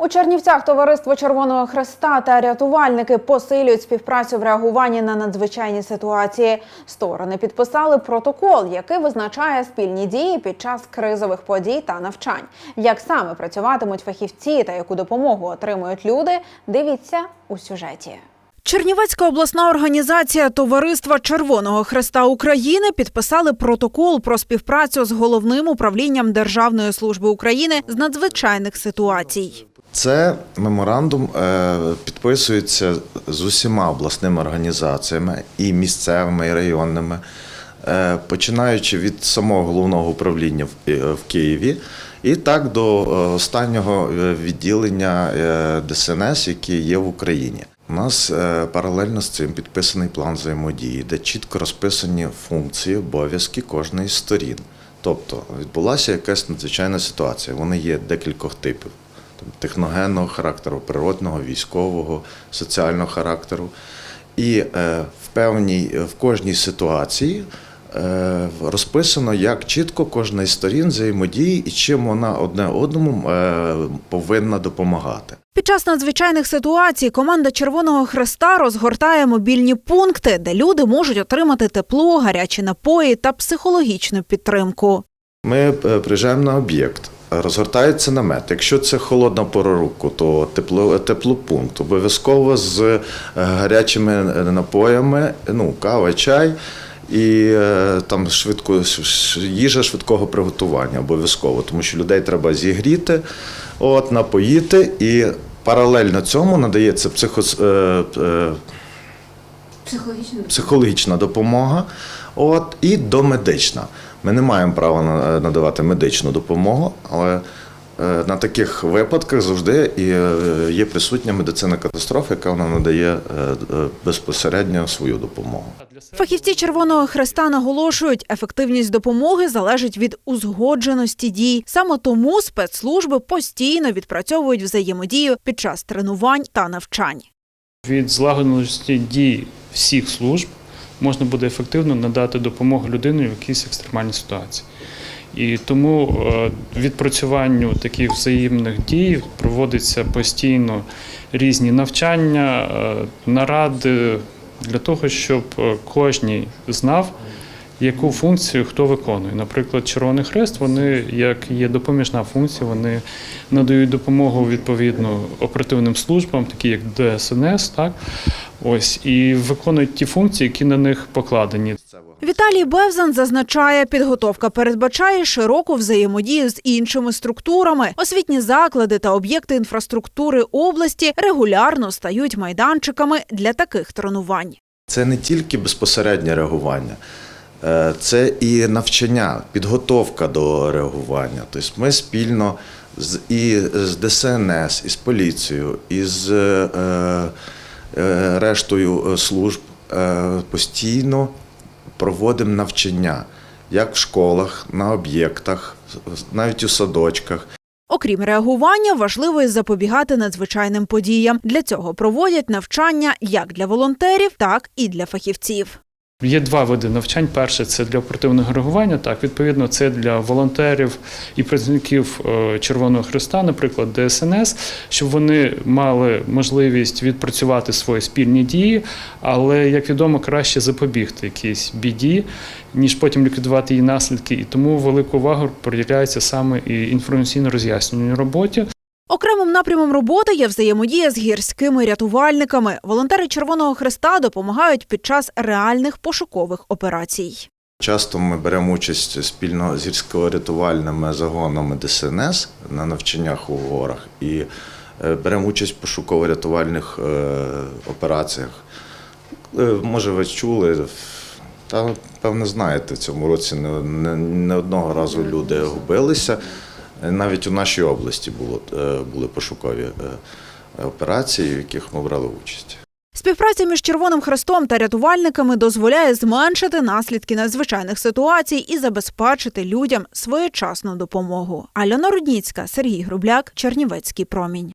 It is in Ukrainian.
У Чернівцях товариство Червоного Хреста та рятувальники посилюють співпрацю в реагуванні на надзвичайні ситуації. Сторони підписали протокол, який визначає спільні дії під час кризових подій та навчань. Як саме працюватимуть фахівці та яку допомогу отримують люди, дивіться у сюжеті. Чернівецька обласна організація Товариства Червоного Хреста України підписали протокол про співпрацю з головним управлінням Державної служби України з надзвичайних ситуацій. Це меморандум е, підписується з усіма обласними організаціями і місцевими, і районними, е, починаючи від самого головного управління в- е, Києві, і так до останнього відділення ДСНС, яке є в Україні. У нас паралельно з цим підписаний план взаємодії, де чітко розписані функції, обов'язки кожної з сторін. Тобто відбулася якась надзвичайна ситуація. Вони є декількох типів техногенного характеру, природного, військового, соціального характеру. І е, в певній в кожній ситуації е, розписано, як чітко кожна із сторін взаємодіє і чим вона одне одному е, повинна допомагати. Під час надзвичайних ситуацій команда Червоного Хреста розгортає мобільні пункти, де люди можуть отримати тепло, гарячі напої та психологічну підтримку. Ми приїжджаємо на об'єкт. Розгортається намет. Якщо це холодна пора року, то тепло, теплопункт. Обов'язково з е, гарячими напоями, ну, кава, чай і е, там швидко, їжа швидкого приготування обов'язково, тому що людей треба зігріти, от, напоїти, і паралельно цьому надається психо, е, е, психологічна допомога от, і домедична. Ми не маємо права на- надавати медичну допомогу, але е, на таких випадках завжди і е, є присутня медицина катастрофи, яка вона надає е, е, безпосередньо свою допомогу. Фахівці Червоного Хреста наголошують, ефективність допомоги залежить від узгодженості дій. Саме тому спецслужби постійно відпрацьовують взаємодію під час тренувань та навчань. Від злагодженості дій всіх служб можна буде ефективно надати допомогу людині в якійсь екстремальній ситуації. І тому е, відпрацюванню таких взаємних дій проводиться постійно різні навчання, е, наради для того, щоб е, кожній знав, яку функцію хто виконує. Наприклад, Червоний Хрест, вони, як є допоміжна функція, вони надають допомогу відповідно оперативним службам, такі як ДСНС, так ось і виконують ті функції, які на них покладені. Віталій Бевзан зазначає, підготовка передбачає широку взаємодію з іншими структурами. Освітні заклади та об'єкти інфраструктури області регулярно стають майданчиками для таких тренувань. Це не тільки безпосереднє реагування, е, це і навчання, підготовка до реагування. Тобто ми спільно з, і з ДСНС, і з поліцією, і з е, е, рештою служб е, постійно проводимо навчання як в школах, на об'єктах, навіть у садочках. Окрім реагування, важливо і запобігати надзвичайним подіям. Для цього проводять навчання як для волонтерів, так і для фахівців. Є два види навчань. Перше це для оперативного реагування. Так, відповідно, це для волонтерів і працівників е, Червоного Христа, наприклад, ДСНС, щоб вони мали можливість відпрацювати свої спільні дії, але як відомо, краще запобігти якійсь біді, ніж потім ліквідувати її наслідки. І тому велику увагу приділяється саме і інформаційно-роз'яснювальній роботі. Окремим напрямом роботи є взаємодія з гірськими рятувальниками. Волонтери Червоного Хреста допомагають під час реальних пошукових операцій. Часто ми беремо участь спільно з гірсько-рятувальними загонами ДСНС на навчаннях у горах і е, беремо участь в пошуково-рятувальних е, операціях. Е, Може, ви чули, та певно знаєте, в цьому році не одного разу люди губилися. Навіть у нашій області було, е, були пошукові е, операції, в яких ми брали участь. Співпраця між Червоним Хрестом та рятувальниками дозволяє зменшити наслідки надзвичайних ситуацій і забезпечити людям своєчасну допомогу. Альона Рудніцька, Сергій Грубляк, Чернівецький промінь.